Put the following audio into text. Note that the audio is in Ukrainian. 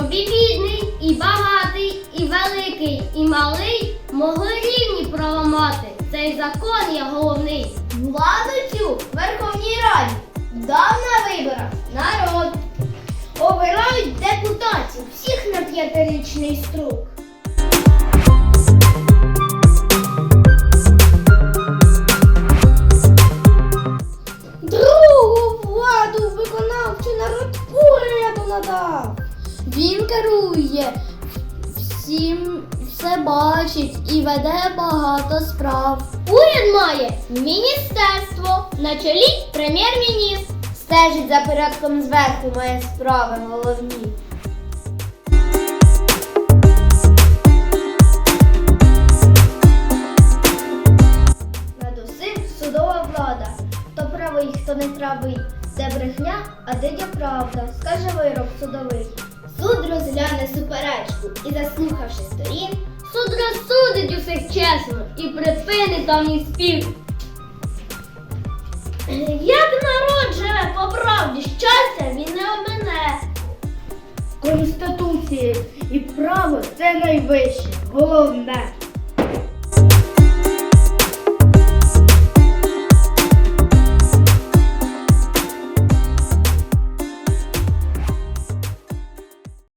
і бідний, і багатий, і великий, і малий могли рівні права мати. Цей закон є головний. Владу цю Верховній Раді дав на виборах народ. Обирають депутатів всіх на п'ятирічний строк. Другу владу виконавчу народ уряду надав. Він керує всім, все бачить і веде багато справ. Уряд має міністерство на чолі прем'єр-міністр. Стежить за порядком зверху має справи головні. Хто не правий. Де брехня, а є правда, скаже вирок судовий. Суд розгляне суперечку і, заслухавши сторін, Суд розсудить усіх чесно і припинить давній спів. Як народ живе по правді, щастя він не обмене. Конституції і право це найвище, головне.